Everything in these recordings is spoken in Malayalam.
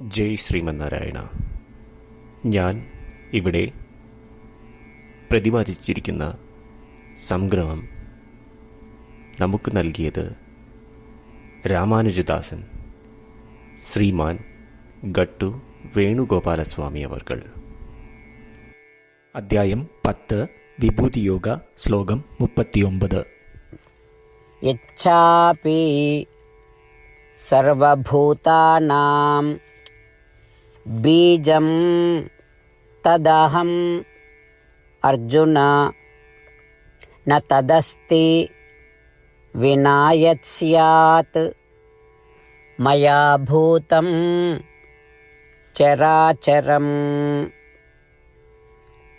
ജയ് ശ്രീമന്നാരായണ. ഞാൻ ഇവിടെ പ്രതിപാദിച്ചിരിക്കുന്ന സംഗ്രഹം നമുക്ക് നൽകിയത് രാമാനുജദാസൻ ശ്രീമാൻ ഗട്ടു വേണുഗോപാലസ്വാമി അവർകൾ. അദ്ധ്യായം പത്ത് വിഭൂതിയോഗ ശ്ലോകം മുപ്പത്തിയൊമ്പത്. ഇച്ഛാപി സർവഭൂതാനാം बीजं तदहम् अर्जुन न तदस्ति विना यत् स्यात् मया भूतं चराचरम्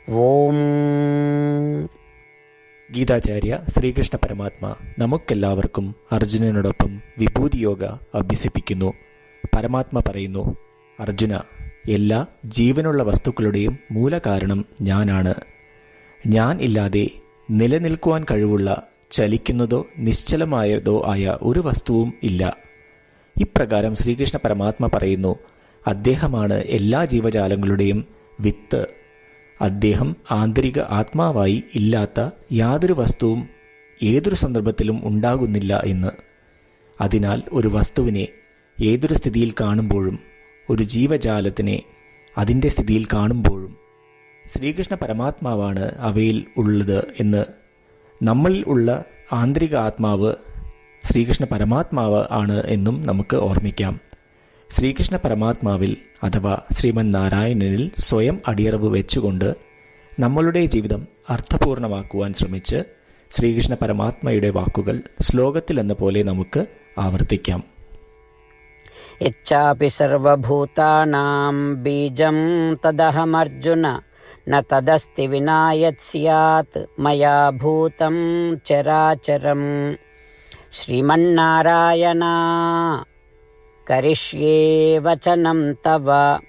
ॐ ഗീതാചാര്യ ശ്രീകൃഷ്ണ പരമാത്മ നമുക്കെല്ലാവർക്കും അർജുനനോടൊപ്പം വിഭൂതിയോഗ അഭ്യസിപ്പിക്കുന്നു പരമാത്മ പറയുന്നു അർജുന എല്ലാ ജീവനുള്ള വസ്തുക്കളുടെയും മൂലകാരണം ഞാനാണ്. ഞാൻ ഇല്ലാതെ നിലനിൽക്കുവാൻ കഴിവുള്ള ചലിക്കുന്നതോ നിശ്ചലമായതോ ആയ ഒരു വസ്തുവും ഇല്ല. ഇപ്രകാരം ശ്രീകൃഷ്ണ പരമാത്മ പറയുന്നു അദ്ദേഹമാണ് എല്ലാ ജീവജാലങ്ങളുടെയും വിത്ത്. അദ്ദേഹം ആന്തരിക ആത്മാവായി ഇല്ലാത്ത യാതൊരു വസ്തുവും ഏതൊരു സന്ദർഭത്തിലും ഉണ്ടാകുന്നില്ല എന്ന്. അതിനാൽ ഒരു വസ്തുവിനെ ഏതൊരു സ്ഥിതിയിൽ കാണുമ്പോഴും ഒരു ജീവജാലത്തിനെ അതിന്റെ സ്ഥിതിയിൽ കാണുമ്പോഴും ശ്രീകൃഷ്ണ പരമാത്മാവാണ് അവയിൽ ഉള്ളത് എന്ന് നമ്മളിൽ ഉള്ള ആന്തരിക ആത്മാവ് ശ്രീകൃഷ്ണ പരമാത്മാവ് ആണ് എന്നും നമുക്ക് ഓർമ്മിക്കാം. ശ്രീകൃഷ്ണ പരമാത്മാവിൽ അഥവാ ശ്രീമൻ നാരായണനിൽ സ്വയം അടിയറവ് വെച്ചുകൊണ്ട് നമ്മളുടെ ജീവിതം അർത്ഥപൂർണമാക്കുവാൻ ശ്രമിച്ച് ശ്രീകൃഷ്ണ പരമാത്മയുടെ വാക്കുകൾ ശ്ലോകത്തിലെന്ന പോലെ നമുക്ക് ആവർത്തിക്കാം. इच्छा सर्वूता बीज तदहमर्जुन। न तदस्ति विनायत स्यात् मया भूतं चराचरं। श्रीमारायण करिष्ये वचनम तव।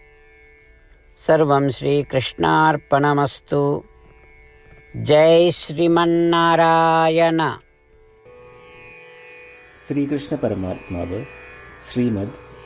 सर्व श्रीकृष्णापणमस्तु जय श्रीमारायण श्रीकृष्ण परमात्मा श्रीमद्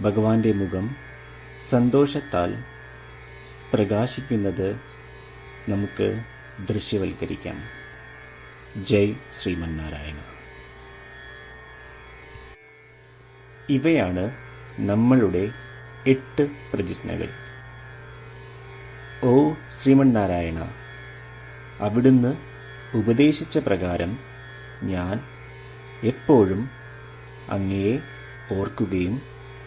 ഭഗവാന്റെ മുഖം സന്തോഷത്താൽ പ്രകാശിക്കുന്നത് നമുക്ക് ദൃശ്യവൽക്കരിക്കാം. ജയ് ശ്രീമന്നാരായണ. ഇവയാണ് നമ്മളുടെ എട്ട് പ്രതിജ്ഞകൾ. ഓ ശ്രീമന്നാരായണ അവിടുന്ന് ഉപദേശിച്ച പ്രകാരം ഞാൻ എപ്പോഴും അങ്ങയെ ഓർക്കുകയും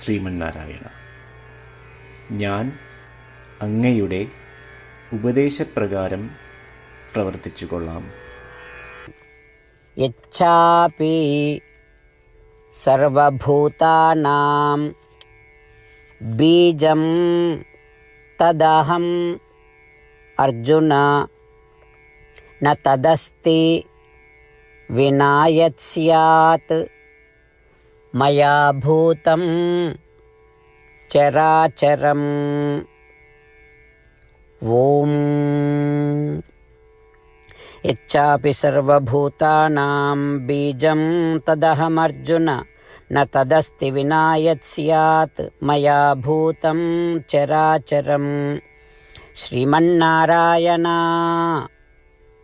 ശ്രീമന്നാരായണ ഞാൻ അങ്ങയുടെ ഉപദേശപ്രകാരം പ്രവർത്തിച്ചു കൊള്ളാം यच्छापि सर्वभूतानां बीजं तदहम् अर्जुन न तदस्ति विना यत् स्यात् मया भूतं चराचरम्। ॐ। यच्चापि सर्वभूतानां बीजं तदहमर्जुन, न तदस्ति विना यत् स्यात्। मया भूतं चराचरम्। श्रीमन्नारायण,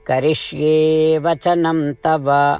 करिष्ये वचनं तव।